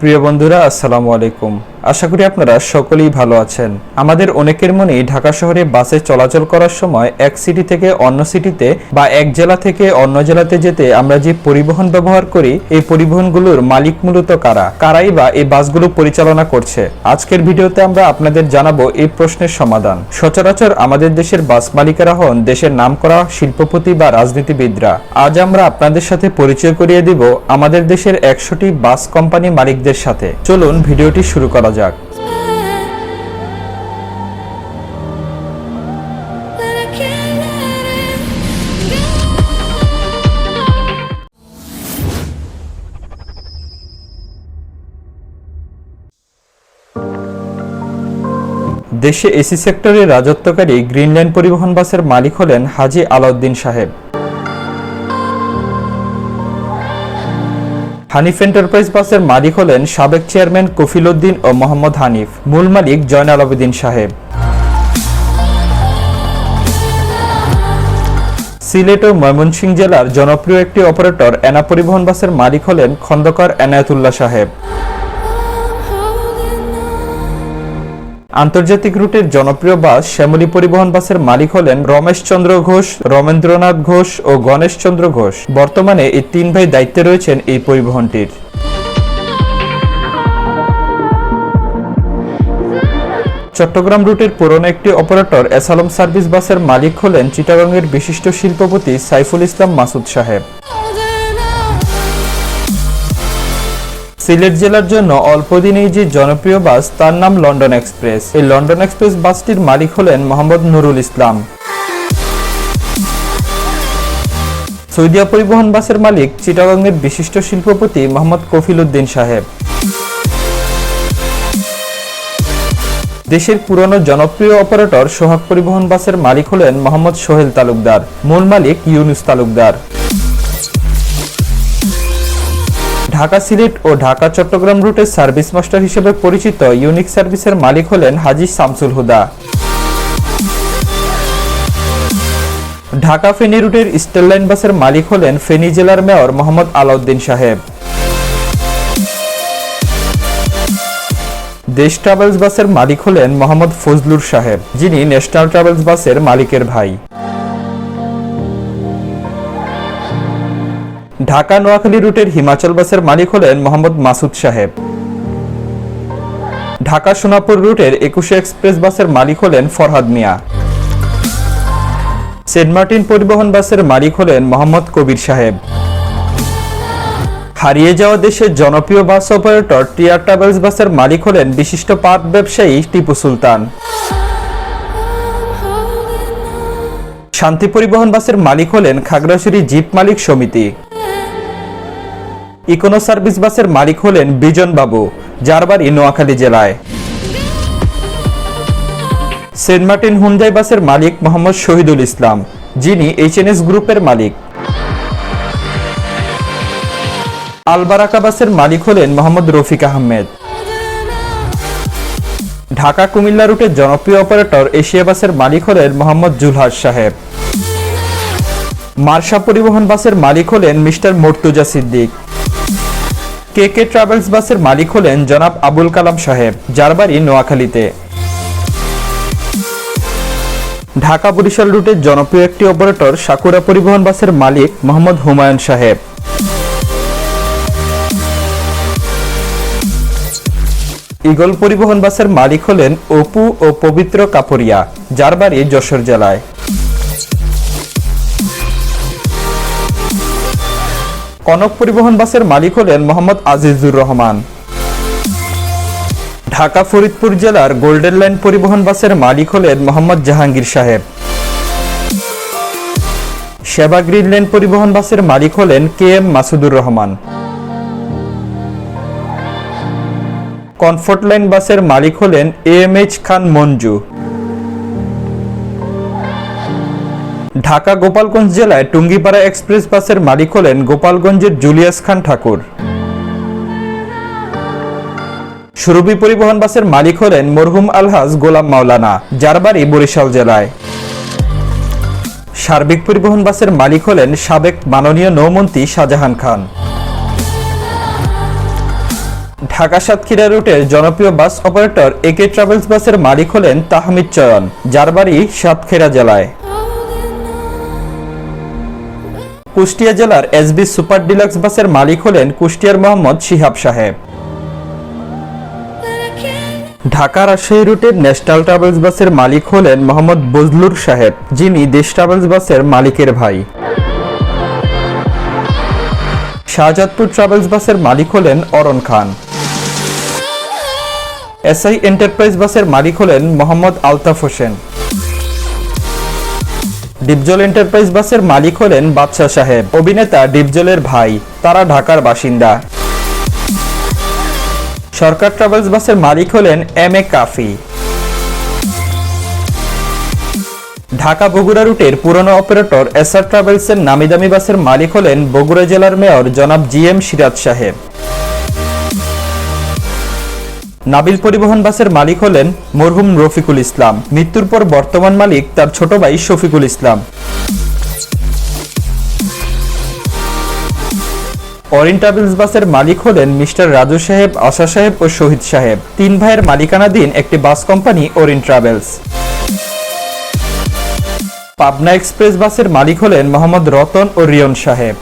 প্রিয় বন্ধুরা আসসালামু আলাইকুম। আশা করি আপনারা সকলেই ভালো আছেন। আমাদের অনেকের মনেই ঢাকা শহরে বাসে চলাচল করার সময় এক সিটি থেকে অন্য সিটিতে বা এক জেলা থেকে অন্য জেলাতে যেতে আমরা যে পরিবহন ব্যবহার করি, এই পরিবহনগুলোর মালিক মূলত কারা? কারাই বা এই বাসগুলো পরিচালনা করছে? আজকের ভিডিওতে আমরা আপনাদের জানাব এই প্রশ্নের সমাধান। সচরাচর আমাদের দেশের বাস মালিকেরা হন দেশের নামকরা শিল্পপতি বা রাজনীতিবিদরা। আজ আমরা আপনাদের সাথে পরিচয় করিয়ে দিব আমাদের দেশের একশোটি বাস কোম্পানি মালিকদের সাথে। চলুন ভিডিওটি শুরু করা যাক. দেশে এসি সেক্টরে রাজত্বকারী গ্রিনল্যান্ড পরিবহন বাসের মালিক হলেন হাজি আলাউদ্দিন সাহেব হানিফ এন্টারপ্রাইজ বাসের মালিক হলেন সাবেক চেয়ারম্যান কফিল উদ্দিন ও মোহাম্মদ হানিফ, মূল মালিক জয়নাল আবেদিন সাহেব। সিলেট ও ময়মনসিংহ জেলার জনপ্রিয় একটি অপারেটর এনা পরিবহন বাসের মালিক হলেন খন্দকার এনায়েতুল্লাহ সাহেব। আন্তর্জাতিক রুটের জনপ্রিয় বাস শ্যামলী পরিবহন বাসের মালিক হলেন রমেশ চন্দ্র ঘোষ রমেন্দ্রনাথ ঘোষ ও গণেশ চন্দ্র ঘোষ। বর্তমানে এই তিন ভাই দায়িত্বে রয়েছেন এই পরিবহনটির। চট্টগ্রাম রুটের পুরনো একটি অপারেটর এসালম সার্ভিস বাসের মালিক হলেন চিটাগংয়ের বিশিষ্ট শিল্পপতি সাইফুল ইসলাম মাসুদ সাহেব। সিলেট জেলার জন্য অল্প দিনেই যে জনপ্রিয় বাস, তার নাম লন্ডন এক্সপ্রেস। এই লন্ডন এক্সপ্রেস বাসটির মালিক হলেন মোহাম্মদ নুরুল ইসলাম। সৌদিয়া পরিবহন বাসের মালিক, চিটাগংয়ের বিশিষ্ট শিল্পপতি মোহাম্মদ কফিল উদ্দিন সাহেব। দেশের পুরনো জনপ্রিয় অপারেটর সোহাগ পরিবহন বাসের মালিক হলেন মোহাম্মদ সোহেল তালুকদার। মূল মালিক ইউনুস তালুকদার। ঢাকা সিলেট ও ঢাকা চট্টগ্রাম রুটের সার্ভিস মাস্টার হিসেবে পরিচিত ইউনিক সার্ভিসের মালিক হলেন হাজি শামসুল হুদা। ঢাকা ফেনী রুটের স্টেল লাইন বাসের মালিক হলেন ফেনী জেলার মেয়র মোহাম্মদ আলাউদ্দিন সাহেব। দেশ ট্রাভেলস বাসের মালিক হলেন মোহাম্মদ ফজলুর সাহেব, যিনি ন্যাশনাল ট্রাভেলস বাসের মালিকের ভাই। ঢাকা নোয়াখালী রুটের হিমাচল বাসের মালিক হলেন মোহাম্মদ মাসুদ সাহেব। ঢাকা সোনাপুর রুটের একুশে এক্সপ্রেস বাসের মালিক হলেন ফরহাদ মিয়া। সেন্ট মার্টিন পরিবহন বাসের মালিক হলেন মোহাম্মদ কবির সাহেব। হারিয়ে যাওয়া দেশের জনপ্রিয় বাস অপারেটর টিয়ার ট্রাভেলস বাসের মালিক হলেন বিশিষ্ট পাট ব্যবসায়ী টিপু সুলতান। শান্তি পরিবহন বাসের মালিক হলেন খাগড়াছড়ি জিপ মালিক সমিতি। ইকোনো সার্ভিস বাসের মালিক হলেন বিজন বাবু যার বাড়ি নোয়াখালী জেলায়। সেন্ট মার্টিন হুন্ডাই বাসের মালিক মোহাম্মদ শহীদুল ইসলাম, যিনি এইচএনএস গ্রুপের মালিক। আলবারাকা বাসের মালিক হলেন মোহাম্মদ রফিক আহমেদ। ঢাকা কুমিল্লা রুটের জনপ্রিয় অপারেটর এশিয়া বাসের মালিক হলেন মোহাম্মদ জুলহাস সাহেব। মার্শা পরিবহন বাসের মালিক হলেন mister Mortuza Siddique. K K travels বাসের মালিক হলেন জনাব আবুল কালাম সাহেব, যার বাড়ি নোয়াখালীতে। ঢাকা বরিশাল রুটের জনপ্রিয় একটি অপারেটর সাকুরা পরিবহন বাসের মালিক মোহাম্মদ হুমায়ুন সাহেব। ইগল পরিবহন বাসের মালিক হলেন অপু ও পবিত্র কাপড়িয়া, যার বাড়ি যশোর জেলায়। কনক পরিবহন বাসের মালিক হলেন মোহাম্মদ আজিজুর রহমান। ঢাকা ফরিদপুর জেলার গোল্ডেন লাইন পরিবহন বাসের মালিক হলেন মোহাম্মদ জাহাঙ্গীর সাহেব। সেবা গ্রিন লাইন পরিবহন বাসের মালিক হলেন K M Masudur Rahman. Comfort line বাসের মালিক হলেন এম এইচ খান মঞ্জু। ঢাকা গোপালগঞ্জ জেলায় টুঙ্গিপাড়া এক্সপ্রেস বাসের মালিক হলেন গোপালগঞ্জের জুলিয়াস খান ঠাকুর। সুরভি পরিবহন বাসের মালিক হলেন মরহুম আলহাজ গোলাম মাওলানা, যার বাড়ি বরিশাল জেলায়। সার্বিক পরিবহন বাসের মালিক হলেন সাবেক মাননীয় নৌমন্ত্রী শাহজাহান খান। ঢাকা সাতক্ষীরা রুটের জনপ্রিয় বাস অপারেটর একে ট্রাভেলস বাসের মালিক হলেন তাহমিদ চয়ন, যার বাড়ি সাতক্ষীরা জেলায়। কুষ্টিয়া জেলার এসবি সুপার ডিলাক্স বাসের মালিক হলেন কুষ্টিয়ার মোহাম্মদ শিহাব সাহেব। ঢাকা রাজশাহী রুটের ন্যাশনাল ট্রাভেলস বাসের মালিক হলেন মোহাম্মদ বজলুর সাহেব, যিনি দেশ ট্রাভেলস বাসের মালিকের ভাই। শাহজাদপুর ট্রাভেলস বাসের মালিক হলেন অরণ খান। এসআই এন্টারপ্রাইজ বাসের মালিক হলেন মোহাম্মদ আলতাফ হোসেন। ডিপজল এন্টারপ্রাইজ বাসের মালিক হলেন বাদশাহ সাহেব। অভিনেতা ডিপজলের ভাই, তারা ঢাকার বাসিন্দা। সরকার ট্রাভেলস বাসের মালিক হলেন এম এ কাফি। ঢাকা বগুড়া রুটের পুরনো অপারেটর এসআর ট্রাভেলসের নামিদামি বাসের মালিক হলেন বগুড়া জেলার মেয়র জনাব জি এম সিরাজ সাহেব। নাবিল পরিবহন বাসের মালিক হলেন মরহুম রফিকুল ইসলাম। মৃত্যুর পর বর্তমান মালিক তার ছোট ভাই শফিকুল ইসলাম। অরিন ট্রাভেলস বাসের মালিক হলেন মিস্টার রাজু সাহেব, আশা সাহেব ও শহীদ সাহেব। তিন ভাইয়ের মালিকানাধীন একটি bus company Orin travels. Pabna express বাসের মালিক হলেন মোহাম্মদ রতন ও রিয়ন সাহেব।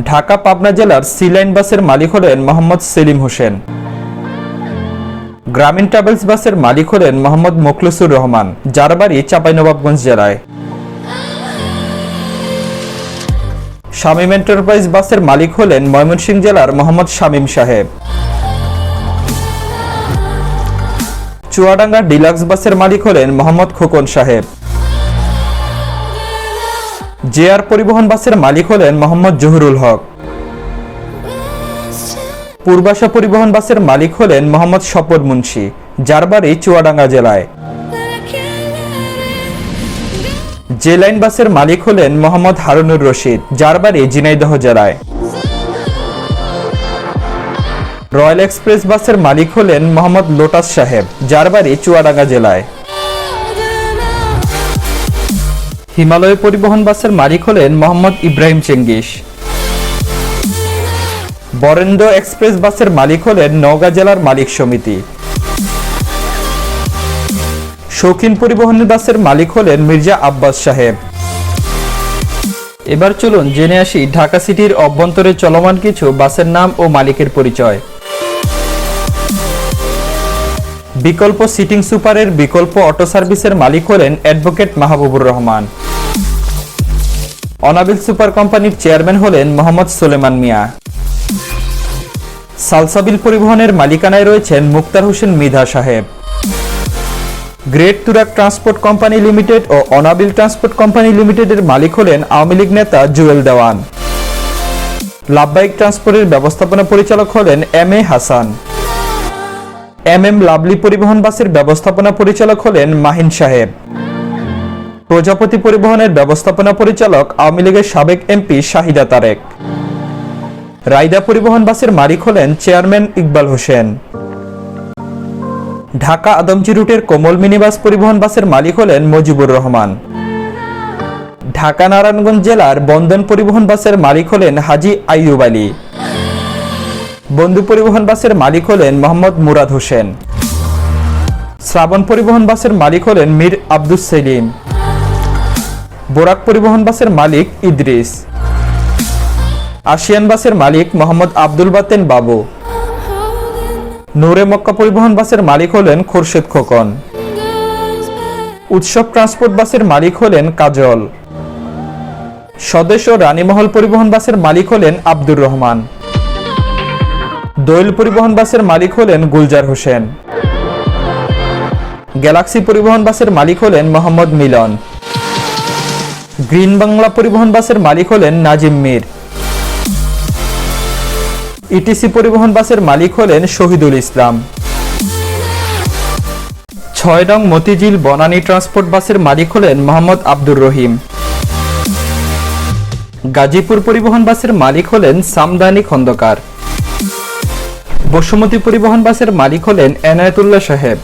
ঢাকা পাবনা জেলার সি লাইন বাসের মালিক হলেন মোহাম্মদ সেলিম হোসেন। গ্রামীণ ট্রাভেলস বাসের মালিক হলেন মোহাম্মদ মোখলেসুর রহমান যার বাড়ি চাঁপাইনবাবগঞ্জ জেলায়। শামীম এন্টারপ্রাইজ বাসের মালিক হলেন ময়মনসিংহ জেলার মোহাম্মদ শামীম সাহেব। চুয়াডাঙ্গা ডিলাক্স বাসের মালিক হলেন মোহাম্মদ খোকন সাহেব। জেআর পরিবহন বাসের মালিক হলেন মোহাম্মদ জহুরুল হক। পূর্বাশা পরিবহন বাসের মালিক হলেন মোহাম্মদ স্বপন মুন্সি, যার বাড়ি চুয়াডাঙ্গা জেলায়। জে লাইন বাসের মালিক হলেন মোহাম্মদ হারুনুর রশিদ, যার বাড়ি ঝিনাইদহ জেলায়। রয়্যাল এক্সপ্রেস বাসের মালিক হলেন মোহাম্মদ লোটাস সাহেব, যার বাড়ি চুয়াডাঙ্গা জেলায়। হিমালয় পরিবহন বাসের মালিক হলেন মোহাম্মদ ইব্রাহিম চেঙ্গিস। বরেন্দ্র এক্সপ্রেস বাসের মালিক হলেন নওগাঁ জেলার মালিক সমিতি। শৌখিন পরিবহনের বাসের মালিক হলেন মির্জা আব্বাস সাহেব। এবার চলুন জেনে আসি ঢাকা সিটির অভ্যন্তরে চলমান কিছু বাসের নাম ও মালিকের পরিচয়। বিকল্প সিটিং সুপারের বিকল্প অটো সার্ভিসের মালিক হলেন অ্যাডভোকেট মাহবুবুর রহমান। অনাবিল সুপার কোম্পানির চেয়ারম্যান হলেন মোহাম্মদ সুলেমান মিয়া। সালসাবিল পরিবহনের মালিকানায় রয়েছেন মুক্তার হোসেন মিধা সাহেব। Great Turag transport company limited ও অনাবিল ট্রান্সপোর্ট কোম্পানি লিমিটেডের মালিক হলেন আওয়ামী লীগ নেতা জুয়েল দেওয়ান। লাভবাহিক ট্রান্সপোর্টের ব্যবস্থাপনা পরিচালক হলেন M A Hasan. M M lovely পরিবহন বাসের ব্যবস্থাপনা পরিচালক হলেন মাহিন সাহেব। প্রজাপতি পরিবহনের ব্যবস্থাপনা পরিচালক আওয়ামী লীগের সাবেক এমপি শাহিদা তারেক। রায়দা পরিবহন বাসের মালিক হলেন চেয়ারম্যান ইকবাল হোসেন। ঢাকা আদমজি রুটের কোমল মিনিবাস পরিবহন বাসের মালিক হলেন মজিবুর রহমান। ঢাকা নারায়ণগঞ্জ জেলার বন্দন পরিবহন বাসের মালিক হলেন হাজি আইয়ুব আলী। বন্ধু পরিবহন বাসের মালিক হলেন মোহাম্মদ মুরাদ হোসেন। শ্রাবণ পরিবহন বাসের মালিক হলেন মীর আব্দুস সেলিম। বোরাক পরিবহন বাসের মালিক ইদ্রিস। আশিয়ান বাসের মালিক মোহাম্মদ আব্দুল বাতেন বাবু। নূরে মক্কা পরিবহন বাসের মালিক হলেন খোরশেদ খোকন। উৎসব ট্রান্সপোর্ট বাসের মালিক হলেন কাজল। স্বদেশ ও রানীমহল পরিবহন বাসের মালিক হলেন আব্দুর রহমান। দোয়েল পরিবহন বাসের মালিক হলেন গুলজার হোসেন। গ্যালাক্সি পরিবহন বাসের মালিক হলেন মোহাম্মদ মিলন। গ্রিন বাংলা পরিবহন বাসের মালিক হলেন নাজিম মীর। ইটিসি পরিবহন বাসের মালিক হলেন শহীদুল ইসলাম। ছয় নং মতিঝিল বনানী ট্রান্সপোর্ট বাসের মালিক হলেন মোহাম্মদ আব্দুর রহিম। গাজীপুর পরিবহন বাসের মালিক হলেন সামদানি খন্দকার। বসুমতী পরিবহন বাসের মালিক হলেন এনায়েতুল্লাহ সাহেব।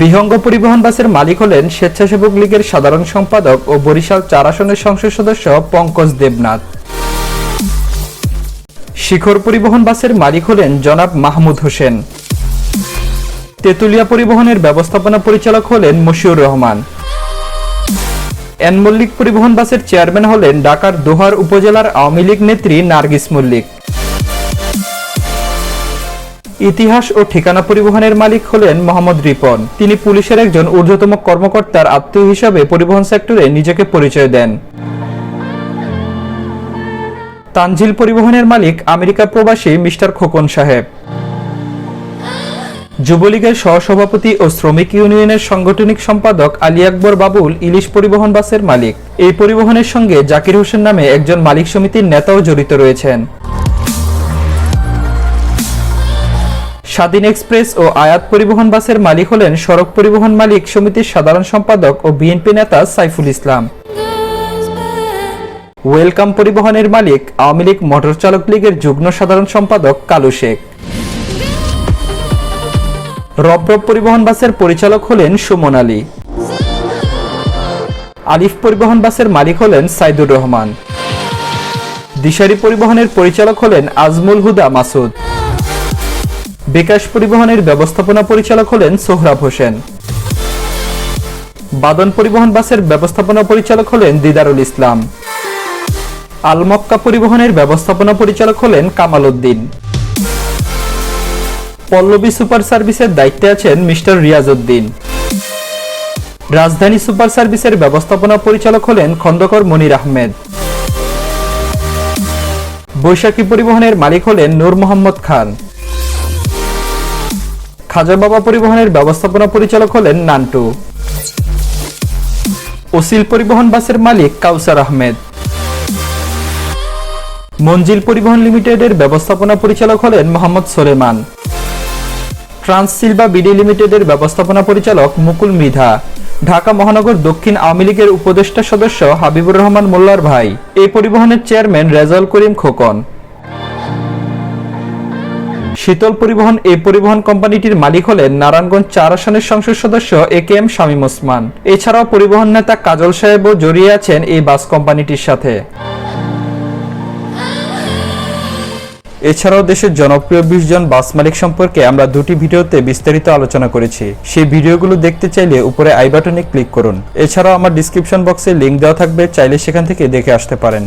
বিহঙ্গ পরিবহন বাসের মালিক হলেন স্বেচ্ছাসেবক লীগের সাধারণ সম্পাদক ও বরিশাল চার আসনের সংসদ সদস্য পঙ্কজ দেবনাথ। শিখর পরিবহন বাসের মালিক হলেন জনাব মাহমুদ হোসেন। তেতুলিয়া পরিবহনের ব্যবস্থাপনা পরিচালক হলেন মশিউর রহমান। এন মল্লিক পরিবহন বাসের চেয়ারম্যান হলেন ঢাকার দোহার উপজেলার আওয়ামী লীগ নেত্রী নার্গিস মল্লিক। ইতিহাস ও ঠিকানা পরিবহনের মালিক হলেন মোহাম্মদ রিপন। তিনি পুলিশের একজন ঊর্ধ্বতম কর্মকর্তার আত্মীয় হিসাবে পরিবহন সেক্টরে নিজেকে পরিচয় দেন। তানজিল পরিবহনের মালিক আমেরিকা প্রবাসী মিস্টার খোকন সাহেব। যুবলীগের সহসভাপতি ও শ্রমিক ইউনিয়নের সাংগঠনিক সম্পাদক আলী আকবর বাবুল ইলিশ পরিবহন বাসের মালিক। এই পরিবহনের সঙ্গে জাকির হোসেন নামে একজন মালিক সমিতির নেতাও জড়িত রয়েছেন। স্বাধীন এক্সপ্রেস ও আয়াত পরিবহন বাসের মালিক হলেন সড়ক পরিবহন মালিক সমিতির সাধারণ সম্পাদক ও বিএনপি নেতা সাইফুল ইসলাম। ওয়েলকাম পরিবহনের মালিক আওয়ামী লীগ মোটর চালক লীগের যুগ্ম সাধারণ সম্পাদক কালু শেখ। রবরব পরিবহন বাসের পরিচালক হলেন সুমন আলী। আলিফ পরিবহন বাসের মালিক হলেন সাইদুর রহমান। দিশারি পরিবহনের পরিচালক হলেন আজমুল হুদা মাসুদ। বিকাশ পরিবহনের ব্যবস্থাপনা পরিচালক হলেন সোহরাব হোসেন। বাদন পরিবহন বাসের ব্যবস্থাপনা পরিচালক হলেন দিদারুল ইসলাম। আলমক্কা পরিবহনের ব্যবস্থাপনা পরিচালক হলেন কামাল উদ্দিন। পল্লবী সুপার সার্ভিসের দায়িত্বে আছেন মিস্টার রিয়াজ উদ্দিন। রাজধানী সুপার সার্ভিসের ব্যবস্থাপনা পরিচালক হলেন খন্দকর মনির আহমেদ। বৈশাখী পরিবহনের মালিক হলেন নূর মোহাম্মদ খান। খাজা বাবা পরিবহনের ব্যবস্থাপনা পরিচালক হলেন নান্টু ওসিল পরিবহন বাসের মালিক কাউসার আহমেদ। মঞ্জিল পরিবহন লিমিটেডের ব্যবস্থাপনা পরিচালক হলেন Mohammad Soleman. Trans Silva BD লিমিটেডের ব্যবস্থাপনা পরিচালক মুকুল মৃধা। ঢাকা মহানগর দক্ষিণ আওয়ামী লীগের উপদেষ্টা সদস্য হাবিবুর রহমান মোল্লার ভাই। এই পরিবহনের চেয়ারম্যান রেজাউল করিম খোকন। শীতল পরিবহন এই পরিবহন কোম্পানিটির মালিক হলেন নারায়ণগঞ্জ চার আসনের সংসদ সদস্য A K M Shamim Osman. এছাড়াও পরিবহন নেতা কাজল সাহেবও জড়িয়ে আছেন এই বাস কোম্পানিটির সাথে। এছাড়াও দেশের জনপ্রিয় বিশ জন বাস মালিক সম্পর্কে আমরা দুটি ভিডিওতে বিস্তারিত আলোচনা করেছি। সেই ভিডিওগুলো দেখতে চাইলে উপরে আই বাটনে ক্লিক করুন। এছাড়াও আমার ডিসক্রিপশন বক্সে লিংক দেওয়া থাকবে, চাইলে সেখান থেকে দেখে আসতে পারেন।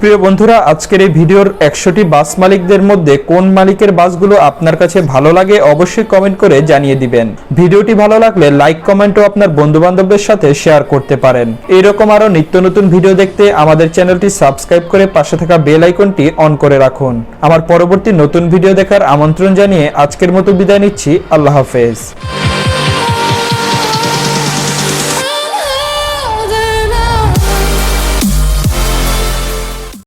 প্রিয় বন্ধুরা, আজকের এই ভিডিওর একশোটি বাস মালিকদের মধ্যে কোন মালিকের বাসগুলো আপনার কাছে ভালো লাগে অবশ্যই কমেন্ট করে জানিয়ে দিবেন। ভিডিওটি ভালো লাগলে লাইক, কমেন্ট ও আপনার বন্ধু বান্ধবদের সাথে শেয়ার করতে পারেন। এরকম আরও নিত্য নতুন ভিডিও দেখতে আমাদের চ্যানেলটি সাবস্ক্রাইব করে পাশে থাকা বেল আইকনটি অন করে রাখুন। আমার পরবর্তী নতুন ভিডিও দেখার আমন্ত্রণ জানিয়ে আজকের মতো বিদায় নিচ্ছি। আল্লাহ হাফেজ।